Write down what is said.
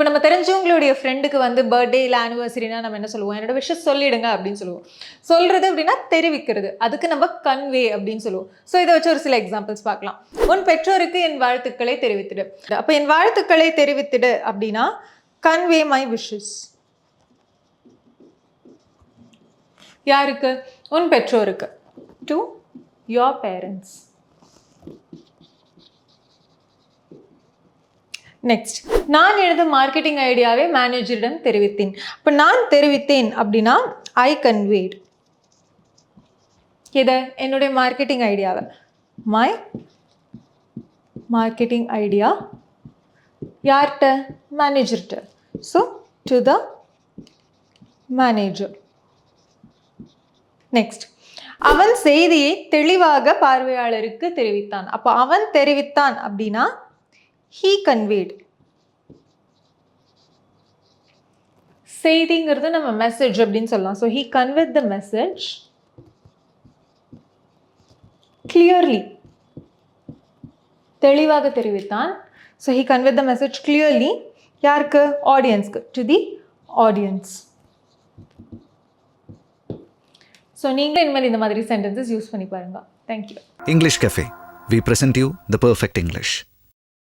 இப்போ நம்ம தெரிஞ்சவங்களுடைய ஃப்ரெண்டுக்கு வந்து பர்த்டே இல்லை ஆனிவர்சரினா நம்ம என்ன சொல்லுவோம்? என்னோட விஷஸ் சொல்லிடுங்க அப்படின்னு சொல்லுவோம். சொல்றது அப்படின்னா தெரிவிக்கிறது. அதுக்கு நம்ம கன்வே அப்படின்னு சொல்லுவோம். ஸோ இதை வச்சு ஒரு சில எக்ஸாம்பிள்ஸ் பார்க்கலாம். உன் பெற்றோருக்கு என் வாழ்த்துக்களை தெரிவித்திடு. அப்போ என் வாழ்த்துக்களை தெரிவித்திடு அப்படின்னா கன்வே மை விஷஸ் யாருக்கு? உன் பெற்றோருக்கு. டு யோர் பேரண்ட்ஸ் நெக்ஸ்ட் நான் எனது மார்க்கெட்டிங் ஐடியாவை மேனேஜரிடம் தெரிவித்தேன். இப்போ நான் தெரிவித்தேன் அப்படின்னா ஐ கன்வேட் இதை என்னுடைய மார்க்கெட்டிங் ஐடியாவை மை மார்க்கெட்டிங் ஐடியா யார்கிட்ட? மேனேஜர்கிட்ட so to the manager next அவன் செய்தியை தெளிவாக பார்வையாளருக்கு தெரிவித்தான். அப்போ அவன் தெரிவித்தான் அப்படின்னா ஹீ கன்வேட் செய்திங்கிறது நம்ம மெசேஜ் அப்படின்னு சொல்லலாம். So he conveyed the message clearly தெளிவாக தெரிவித்தான். So he conveyed the message clearly யாருக்கு? ஆடியன்ஸ்க்கு டு தி ஆடியன்ஸ் ஸோ நீங்கள் இனிமேல் இந்த மாதிரி சென்டென்சஸ் யூஸ் பண்ணி பாருங்க. Thank you English Cafe we present you the perfect English